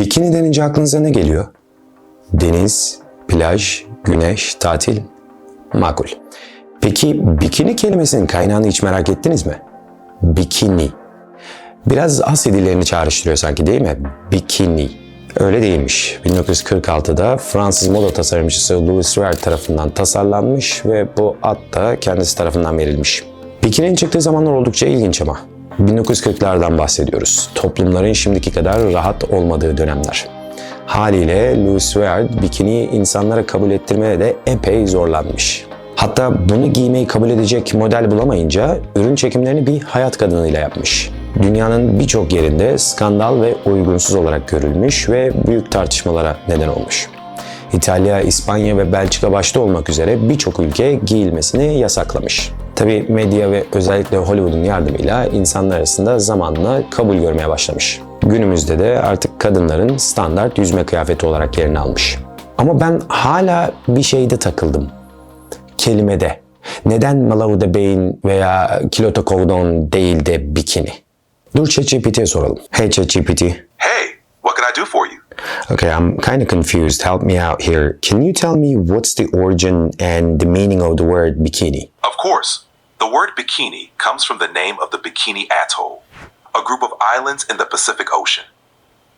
Bikini denince aklınıza ne geliyor? Deniz, plaj, güneş, tatil. Makul. Peki bikini kelimesinin kaynağını hiç merak ettiniz mi? Bikini. Biraz Asya dillerini çağrıştırıyor sanki değil mi? Bikini. Öyle değilmiş. 1946'da Fransız moda tasarımcısı Louis Vuitton tarafından tasarlanmış ve bu ad da kendisi tarafından verilmiş. Bikini'nin çıktığı zamanlar oldukça ilginç ama. 1940'lardan bahsediyoruz. Toplumların şimdiki kadar rahat olmadığı dönemler. Haliyle Louis Vuitton bikiniyi insanlara kabul ettirmeye de epey zorlanmış. Hatta bunu giymeyi kabul edecek model bulamayınca ürün çekimlerini bir hayat kadınıyla yapmış. Dünyanın birçok yerinde skandal ve uygunsuz olarak görülmüş ve büyük tartışmalara neden olmuş. İtalya, İspanya ve Belçika başta olmak üzere birçok ülke giyilmesini yasaklamış. Tabi medya ve özellikle Hollywood'un yardımıyla insanlar arasında zamanla kabul görmeye başlamış. Günümüzde de artık kadınların standart yüzme kıyafeti olarak yerini almış. Ama ben hala bir şeyde takıldım kelimede. Neden Malawi'de beyin veya Kyoto Kovdon değil de bikini? Dur ChatGPT'ye soralım. Hey ChatGPT. Hey, what can I do for you? Okay, I'm kind of confused. Help me out here. Can you tell me what's the origin and the meaning of the word bikini? Of course. The word bikini comes from the name of the Bikini Atoll, a group of islands in the Pacific Ocean.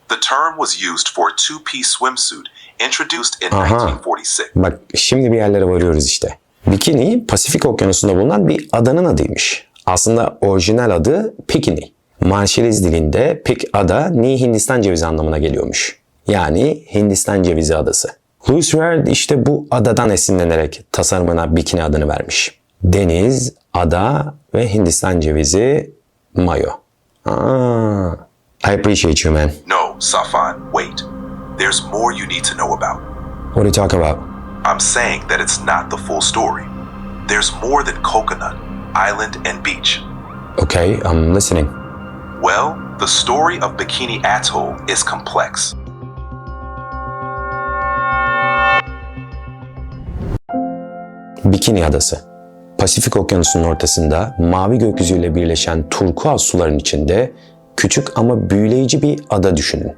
The term was used for a two piece swimsuit introduced in 1946. Bak şimdi bir yerlere varıyoruz işte. Bikini, Pasifik Okyanusu'nda bulunan bir adanın adıymış. Aslında orijinal adı Pikini. Marşeliz dilinde Pik ada Ni Hindistan cevizi anlamına geliyormuş. Yani Hindistan cevizi adası. Louis Vuitton işte bu adadan esinlenerek tasarımına Bikini adını vermiş. Deniz, ada ve Hindistan cevizi mayo. Aa, I appreciate you man. No, Safan, wait. There's more you need to know about. What are you talking about? I'm saying that it's not the full story. There's more than coconut, island, and beach. Okay, I'm listening. Well, the story of Bikini Atoll is complex. Bikini Adası. Pasifik Okyanusu'nun ortasında mavi gökyüzüyle birleşen turkuaz suların içinde küçük ama büyüleyici bir ada düşünün.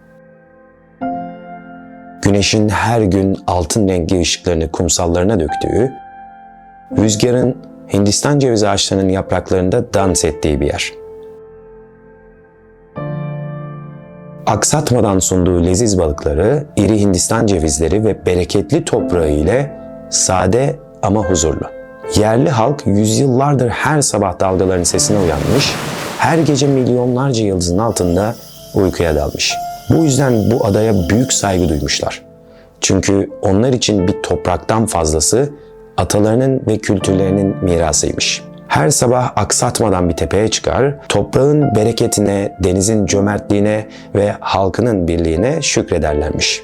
Güneşin her gün altın renkli ışıklarını kumsallarına döktüğü, rüzgarın Hindistan cevizi ağaçlarının yapraklarında dans ettiği bir yer. Aksatmadan sunduğu leziz balıkları, iri Hindistan cevizleri ve bereketli toprağı ile sade ama huzurlu. Yerli halk yüzyıllardır her sabah dalgaların sesine uyanmış, her gece milyonlarca yıldızın altında uykuya dalmış. Bu yüzden bu adaya büyük saygı duymuşlar. Çünkü onlar için bir topraktan fazlası atalarının ve kültürlerinin mirasıymış. Her sabah aksatmadan bir tepeye çıkar, toprağın bereketine, denizin cömertliğine ve halkının birliğine şükrederlermiş.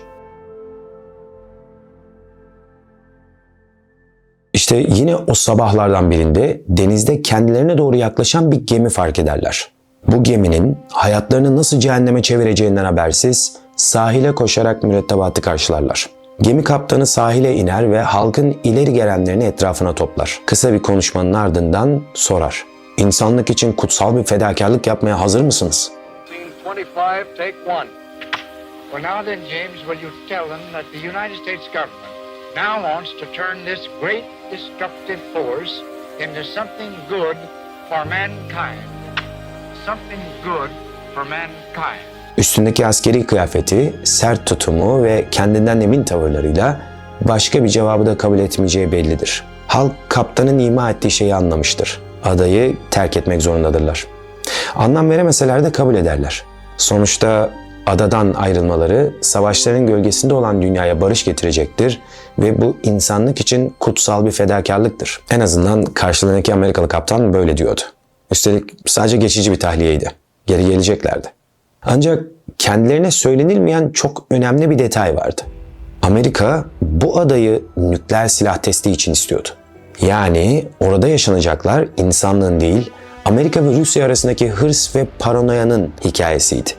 İşte yine o sabahlardan birinde denizde kendilerine doğru yaklaşan bir gemi fark ederler. Bu geminin hayatlarını nasıl cehenneme çevireceğinden habersiz sahile koşarak mürettebatı karşılarlar. Gemi kaptanı sahile iner ve halkın ileri gelenlerini etrafına toplar. Kısa bir konuşmanın ardından sorar. İnsanlık için kutsal bir fedakarlık yapmaya hazır mısınız? Scene 25, take one. Well, now then, James, will you tell them that the United States government now wants to turn this great destructive force into something good for mankind? Something good for mankind. Üstündeki askeri kıyafeti, sert tutumu ve kendinden emin tavırlarıyla başka bir cevabı da kabul etmeyeceği bellidir. Halk kaptanın ima ettiği şeyi anlamıştır. Adayı terk etmek zorundadırlar. Anlam veremeseler de kabul ederler. Sonuçta adadan ayrılmaları savaşların gölgesinde olan dünyaya barış getirecektir ve bu insanlık için kutsal bir fedakarlıktır. En azından karşılarındaki Amerikalı kaptan böyle diyordu. Üstelik sadece geçici bir tahliyeydi. Geri geleceklerdi. Ancak kendilerine söylenilmeyen çok önemli bir detay vardı. Amerika bu adayı nükleer silah testi için istiyordu. Yani orada yaşanacaklar insanlığın değil, Amerika ve Rusya arasındaki hırs ve paranoyanın hikayesiydi.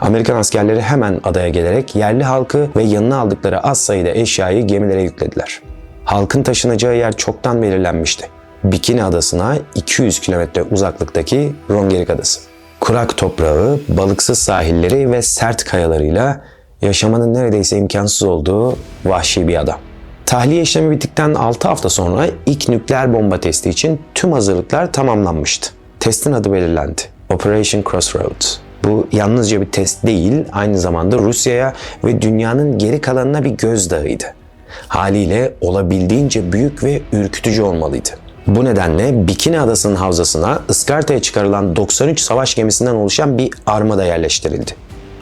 Amerikan askerleri hemen adaya gelerek yerli halkı ve yanına aldıkları az sayıda eşyayı gemilere yüklediler. Halkın taşınacağı yer çoktan belirlenmişti. Bikini Adası'na 200 kilometre uzaklıktaki Rongerik Adası. Kurak toprağı, balıksız sahilleri ve sert kayalarıyla yaşamanın neredeyse imkansız olduğu vahşi bir adam. Tahliye işlemi bittikten 6 hafta sonra ilk nükleer bomba testi için tüm hazırlıklar tamamlanmıştı. Testin adı belirlendi. Operation Crossroads. Bu yalnızca bir test değil, aynı zamanda Rusya'ya ve dünyanın geri kalanına bir gözdağıydı. Haliyle olabildiğince büyük ve ürkütücü olmalıydı. Bu nedenle Bikini Adası'nın havzasına ıskartaya çıkarılan 93 savaş gemisinden oluşan bir armada yerleştirildi.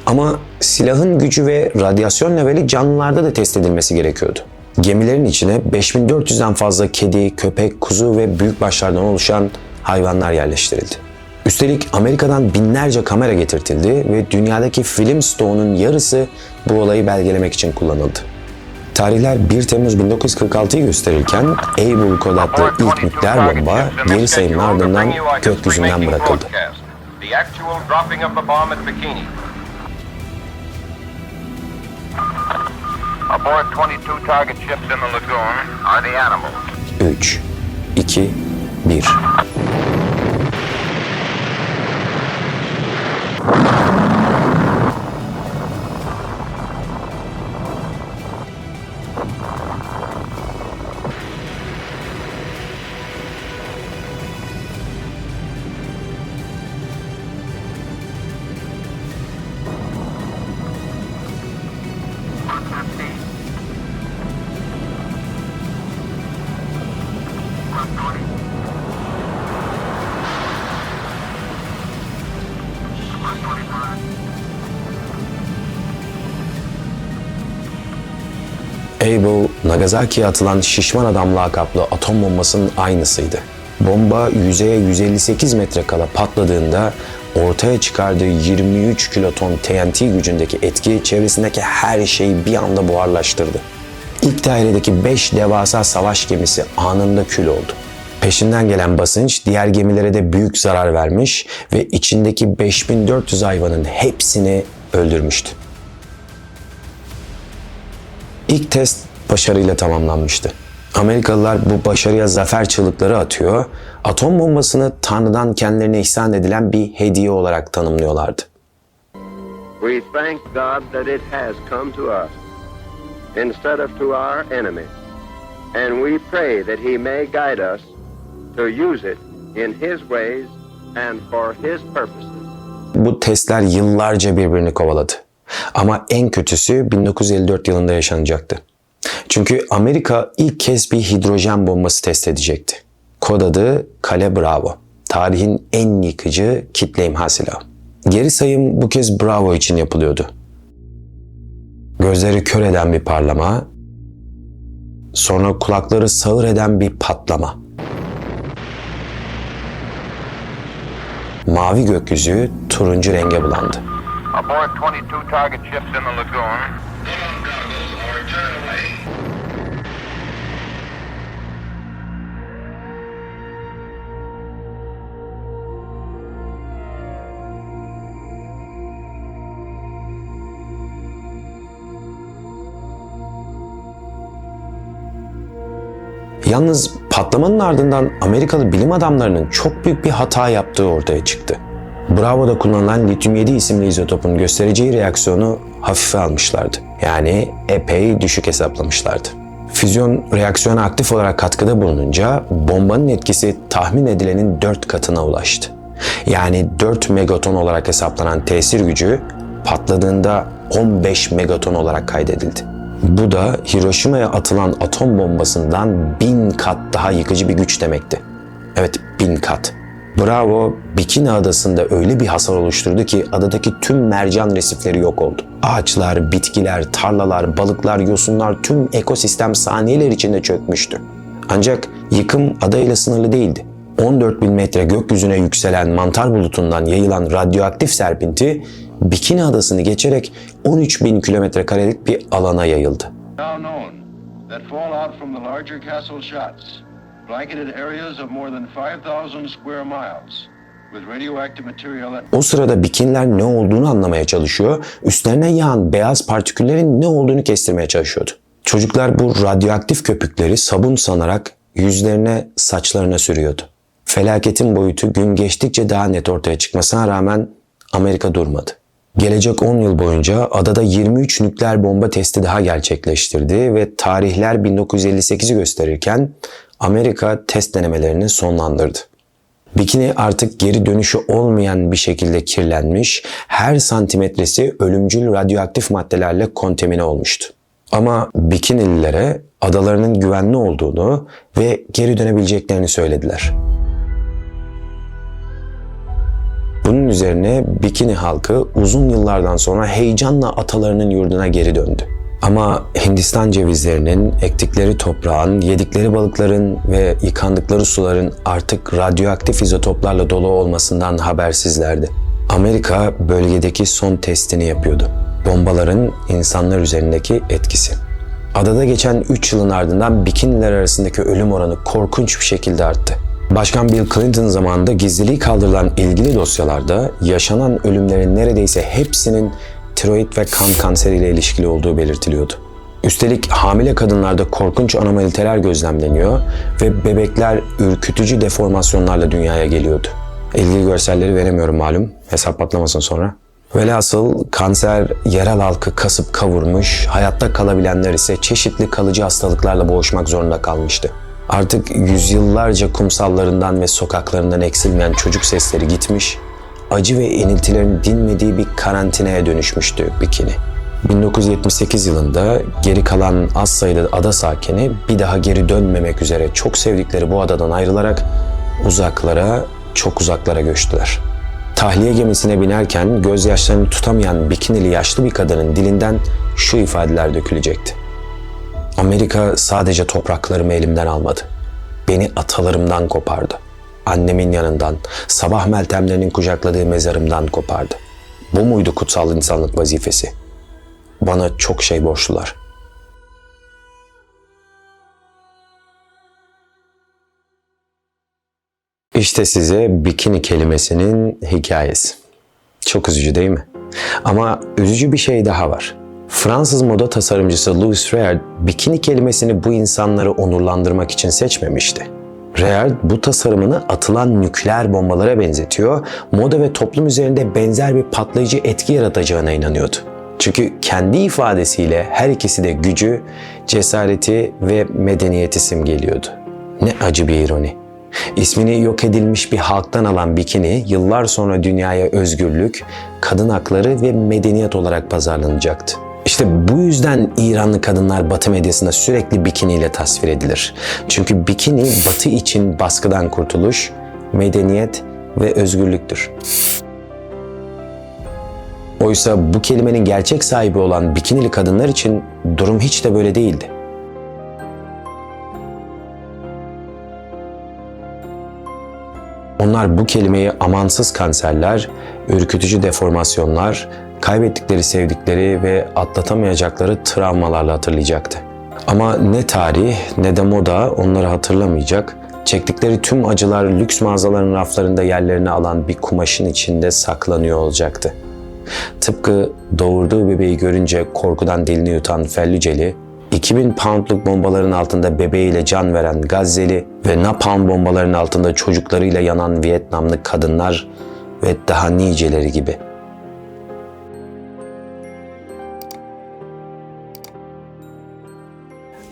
Ama silahın gücü ve radyasyon leveli canlılarda da test edilmesi gerekiyordu. Gemilerin içine 5400'den fazla kedi, köpek, kuzu ve büyükbaşlardan oluşan hayvanlar yerleştirildi. Üstelik Amerika'dan binlerce kamera getirtildi ve dünyadaki film stoğunun yarısı bu olayı belgelemek için kullanıldı. Tarihler 1 Temmuz 1946'yı gösterirken Able kod adlı ilk nükleer bomba geri sayımın ardından gökyüzünden bırakıldı. Aboard 22 target ships in the lagoon are the animals. 3, 2, 1. Able, Nagasaki'ye atılan şişman adam lakaplı atom bombasının aynısıydı. Bomba yüzeye 158 metre kala patladığında ortaya çıkardığı 23 kiloton TNT gücündeki etki çevresindeki her şeyi bir anda buharlaştırdı. İlk dairedeki 5 devasa savaş gemisi anında kül oldu. Peşinden gelen basınç diğer gemilere de büyük zarar vermiş ve içindeki 5400 hayvanın hepsini öldürmüştü. İlk test başarıyla tamamlanmıştı. Amerikalılar bu başarıya zafer çığlıkları atıyor, atom bombasını Tanrı'dan kendilerine ihsan edilen bir hediye olarak tanımlıyorlardı. We thank God that it has come to us instead of to our enemy. And we pray that He may guide us to use it in His ways and for His purposes. Bu testler yıllarca birbirini kovaladı. Ama en kötüsü 1954 yılında yaşanacaktı. Çünkü Amerika ilk kez bir hidrojen bombası test edecekti. Kod adı Kale Bravo. Tarihin en yıkıcı kitle imha silahı. Geri sayım bu kez Bravo için yapılıyordu. Gözleri kör eden bir parlama, sonra kulakları sağır eden bir patlama. Mavi gökyüzü turuncu renge bulandı. Aboard 22 target ships in the lagoon. Yalnız patlamanın ardından Amerikalı bilim adamlarının çok büyük bir hata yaptığı ortaya çıktı. Bravo'da kullanılan lityum 7 isimli izotopun göstereceği reaksiyonu hafife almışlardı. Yani epey düşük hesaplamışlardı. Füzyon reaksiyona aktif olarak katkıda bulununca bombanın etkisi tahmin edilenin 4 katına ulaştı. Yani 4 megaton olarak hesaplanan tesir gücü patladığında 15 megaton olarak kaydedildi. Bu da Hiroşima'ya atılan atom bombasından bin kat daha yıkıcı bir güç demekti. Evet bin kat. Bravo, Bikini Adası'nda öyle bir hasar oluşturdu ki adadaki tüm mercan resifleri yok oldu. Ağaçlar, bitkiler, tarlalar, balıklar, yosunlar tüm ekosistem saniyeler içinde çökmüştü. Ancak yıkım adayla sınırlı değildi. 14 bin metre gökyüzüne yükselen mantar bulutundan yayılan radyoaktif serpinti Bikini Adası'nı geçerek 13 bin kilometre karelik bir alana yayıldı. Now known that fallout from the larger castle shots blanketed areas of more than 5,000 square miles with radioactive material that O sırada bikiniler ne olduğunu anlamaya çalışıyor, üstlerine yağan beyaz partiküllerin ne olduğunu kestirmeye çalışıyordu. Çocuklar bu radyoaktif köpükleri sabun sanarak yüzlerine, saçlarına sürüyordu. Felaketin boyutu gün geçtikçe daha net ortaya çıkmasına rağmen Amerika durmadı. Gelecek 10 yıl boyunca adada 23 nükleer bomba testi daha gerçekleştirdi ve tarihler 1958'i gösterirken Amerika test denemelerini sonlandırdı. Bikini artık geri dönüşü olmayan bir şekilde kirlenmiş, her santimetresi ölümcül radyoaktif maddelerle kontamine olmuştu. Ama bikinililere adalarının güvenli olduğunu ve geri dönebileceklerini söylediler. Bunun üzerine Bikini halkı uzun yıllardan sonra heyecanla atalarının yurduna geri döndü. Ama Hindistan cevizlerinin, ektikleri toprağın, yedikleri balıkların ve yıkandıkları suların artık radyoaktif izotoplarla dolu olmasından habersizlerdi. Amerika bölgedeki son testini yapıyordu. Bombaların insanlar üzerindeki etkisi. Adada geçen 3 yılın ardından bikiniler arasındaki ölüm oranı korkunç bir şekilde arttı. Başkan Bill Clinton zamanında gizliliği kaldırılan ilgili dosyalarda yaşanan ölümlerin neredeyse hepsinin tiroid ve kan kanseriyle ilişkili olduğu belirtiliyordu. Üstelik hamile kadınlarda korkunç anomaliteler gözlemleniyor ve bebekler ürkütücü deformasyonlarla dünyaya geliyordu. İlgili görselleri veremiyorum malum, hesap patlamasın sonra. Velhasıl kanser yerel halkı kasıp kavurmuş, hayatta kalabilenler ise çeşitli kalıcı hastalıklarla boğuşmak zorunda kalmıştı. Artık yüzyıllarca kumsallarından ve sokaklarından eksilmeyen çocuk sesleri gitmiş, acı ve iniltilerin dinmediği bir karantinaya dönüşmüştü Bikini. 1978 yılında geri kalan az sayıda ada sakini bir daha geri dönmemek üzere çok sevdikleri bu adadan ayrılarak uzaklara, çok uzaklara göçtüler. Tahliye gemisine binerken gözyaşlarını tutamayan bikinili yaşlı bir kadının dilinden şu ifadeler dökülecekti. Amerika sadece topraklarımı elimden almadı. Beni atalarımdan kopardı. Annemin yanından, sabah meltemlerinin kucakladığı mezarımdan kopardı. Bu muydu kutsal insanlık vazifesi? Bana çok şey borçlular. İşte size bikini kelimesinin hikayesi. Çok üzücü değil mi? Ama üzücü bir şey daha var. Fransız moda tasarımcısı Louis Reard bikini kelimesini bu insanları onurlandırmak için seçmemişti. Reard bu tasarımını atılan nükleer bombalara benzetiyor, moda ve toplum üzerinde benzer bir patlayıcı etki yaratacağına inanıyordu. Çünkü kendi ifadesiyle her ikisi de gücü, cesareti ve medeniyeti simgeliyordu. Ne acı bir ironi. İsmini yok edilmiş bir halktan alan bikini yıllar sonra dünyaya özgürlük, kadın hakları ve medeniyet olarak pazarlanacaktı. İşte bu yüzden İranlı kadınlar Batı medyasında sürekli bikiniyle tasvir edilir. Çünkü bikini Batı için baskıdan kurtuluş, medeniyet ve özgürlüktür. Oysa bu kelimenin gerçek sahibi olan bikinili kadınlar için durum hiç de böyle değildi. Onlar bu kelimeyi amansız kanserler, ürkütücü deformasyonlar, kaybettikleri sevdikleri ve atlatamayacakları travmalarla hatırlayacaktı. Ama ne tarih ne de moda onları hatırlamayacak, çektikleri tüm acılar lüks mağazaların raflarında yerlerini alan bir kumaşın içinde saklanıyor olacaktı. Tıpkı doğurduğu bebeği görünce korkudan dilini yutan Fellüceli, 2000 poundluk bombaların altında bebeğiyle can veren Gazze'li ve napalm bombaların altında çocuklarıyla yanan Vietnamlı kadınlar ve daha niceleri gibi.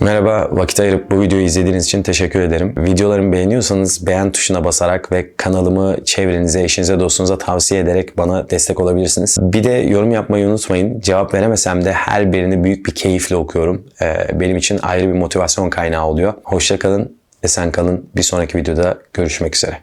Merhaba, vakit ayırıp bu videoyu izlediğiniz için teşekkür ederim. Videolarımı beğeniyorsanız beğen tuşuna basarak ve kanalımı çevrenize, eşinize, dostunuza tavsiye ederek bana destek olabilirsiniz. Bir de yorum yapmayı unutmayın. Cevap veremesem de her birini büyük bir keyifle okuyorum. Ee, benim için ayrı bir motivasyon kaynağı oluyor. Hoşça kalın, esen kalın. Bir sonraki videoda görüşmek üzere.